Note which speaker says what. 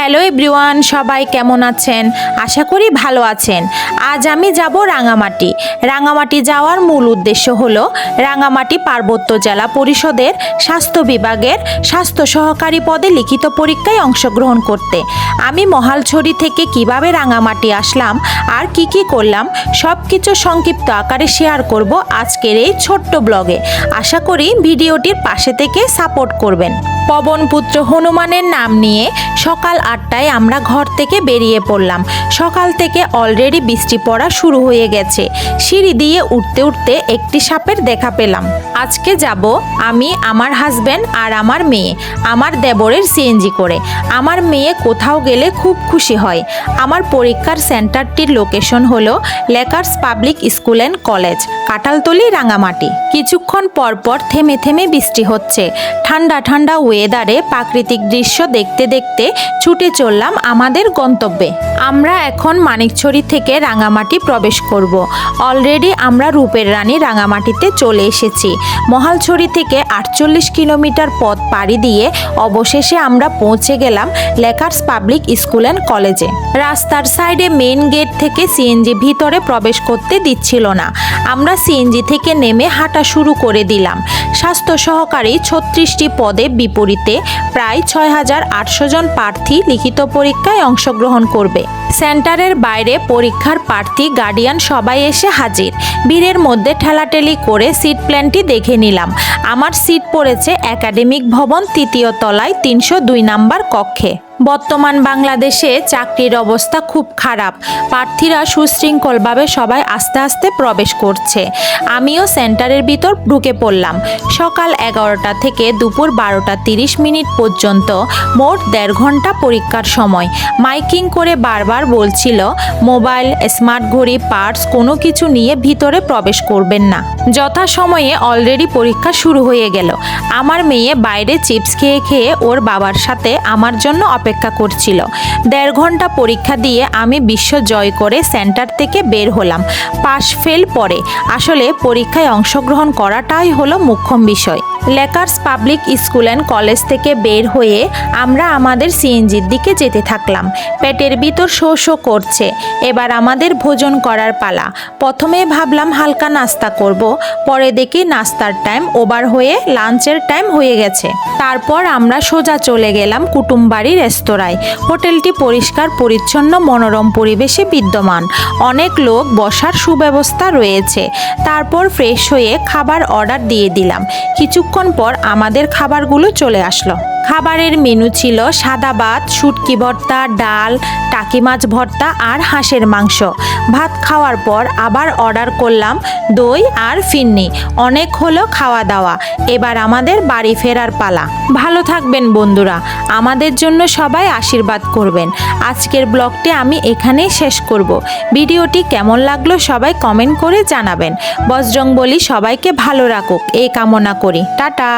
Speaker 1: Hello everyone, সবাই কেমন আছেন? আশা করি ভালো আছেন। আজ আমি যাব রাঙামাটি। রাঙামাটি যাওয়ার মূল উদ্দেশ্য হলো রাঙামাটি পার্বত্য জেলা পরিষদের স্বাস্থ্য বিভাগের স্বাস্থ্য সহকারী পদে লিখিত পরীক্ষায় অংশগ্রহণ করতে। আমি মহালছড়ি থেকে কীভাবে রাঙামাটি আসলাম, আর কি কি করলাম সব কিছু সংক্ষিপ্ত আকারে শেয়ার করব আজকের এই ছোট্ট ব্লগে। আশা করি ভিডিওটির পাশে থেকে সাপোর্ট করবেন। পবনপুত্র হনুমানের নাম নিয়ে সকাল আটটায় আমরা ঘর থেকে বেরিয়ে পড়লাম। সকাল থেকে অলরেডি বৃষ্টি পড়া শুরু হয়ে গেছে। সিঁড়ি দিয়ে উঠতে উঠতে একটি সাপের দেখা পেলাম। আজকে যাব আমি, আমার হাজব্যান্ড আর আমার মেয়ে, আমার দেবরের সিএনজি করে। আমার মেয়ে কোথাও গেলে খুব খুশি হয়। আমার পরীক্ষার সেন্টারটির লোকেশন হলো Lakers public school and college Kataltoli Rangamati. কিছুক্ষণ পর পর থেমে থেমে বৃষ্টি হচ্ছে। ঠান্ডা ঠান্ডা ওয়েদারে প্রাকৃতিক দৃশ্য দেখতে দেখতে ছুটে চললাম আমাদের গন্তব্যে। আমরা এখন মানিকছড়ি থেকে রাঙামাটি প্রবেশ করব। অলরেডি আমরা রূপের রানী রাঙামাটিতে চলে এসেছি। মহালছড়ি থেকে আটচল্লিশ কিলোমিটার পথ পাড়ি দিয়ে অবশেষে আমরা পৌঁছে গেলাম লেকার্স পাবলিক স্কুল অ্যান্ড কলেজে রাস্তার সাইডে মেন গেট থেকে সিএনজি ভিতরে প্রবেশ করতে দিচ্ছিল না। আমরা সিএনজি থেকে নেমে হাঁটা শুরু করে দিলাম। স্বাস্থ্য সহকারী ছত্রিশটি পদে বিপরীতে প্রায় ছয় হাজার আটশো জন প্রার্থী লিখিত পরীক্ষায় অংশগ্রহণ করবে। সেন্টারের বাইরে পরীক্ষার প্রার্থী গার্ডিয়ান সবাই এসে হাজির। ভিড়ের মধ্যে ঠেলাঠেলি করে সিট প্ল্যানটি দেখে নিলাম। আমার সিট পড়েছে একাডেমিক ভবন তৃতীয় তলায় তিনশো দুই নাম্বার কক্ষে। বর্তমান বাংলাদেশে চাকরির অবস্থা খুব খারাপ। প্রার্থীরা সুশৃঙ্খলভাবে সবাই আস্তে আস্তে প্রবেশ করছে। আমিও সেন্টারের ভিতর ঢুকে পড়লাম। সকাল এগারোটা থেকে দুপুর বারোটা তিরিশ মিনিট পর্যন্ত মোট দেড় ঘণ্টা পরীক্ষার সময়। মাইকিং করে বারবার বলছিল, মোবাইল, স্মার্ট ঘড়ি পার্টস কোনো কিছু নিয়ে ভিতরে প্রবেশ করবেন না। যথাসময়ে অলরেডি পরীক্ষা শুরু হয়ে গেল। আমার মেয়ে বাইরে চিপস খেয়ে খেয়ে ওর বাবার সাথে আমার জন্য অপেক্ষা করছিল। দেড় ঘণ্টা পরীক্ষা দিয়ে আমি বিশ্ব জয় করে সেন্টার থেকে বের হলাম। পাশ ফেল পরে। আসলে পরীক্ষায় অংশগ্রহণ করাটাই হলো মুখ্যম বিষয়। Lakers public school and college থেকে বের হয়ে আমরা আমাদের সিএনজির দিকে যেতে থাকলাম। পেটের ভিতর শো শো করছে। এবার আমাদের ভোজন করার পালা। প্রথমে ভাবলাম হালকা নাস্তা করব। পরে দেখি নাস্তার টাইম ওভার হয়ে লাঞ্চের টাইম হয়ে গেছে। তারপর আমরা সোজা চলে গেলাম কুটুমবাড়ি রেস্তোরাঁয়। হোটেলটি পরিষ্কার, পরিচ্ছন্ন, মনোরম পরিবেশে বিদ্যমান। অনেক লোক বসার সুব্যবস্থা রয়েছে। তারপর ফ্রেশ হয়ে খাবার অর্ডার দিয়ে দিলাম। কিছুক্ষণ পর আমাদের খাবারগুলো চলে আসলো। খাবারের মেনু ছিল সাদা ভাত, শুটকি ভর্তা, ডাল, টাকি মাছ ভর্তা আর হাঁসের মাংস। ভাত খাওয়ার পর আবার অর্ডার করলাম দই আর ফিন্নি অনেক হলো খাওয়া দাওয়া। এবার আমাদের বাড়ি ফেরার পালা। ভালো থাকবেন বন্ধুরা। আমাদের জন্য সবাই আশীর্বাদ করবেন। আজকের ব্লগটি আমি এখানেই শেষ করব। ভিডিওটি কেমন লাগল সবাই কমেন্ট করে জানাবেন। বজরং বলি সবাইকে ভালো রাখুক। এই কামনা করি। টাটা!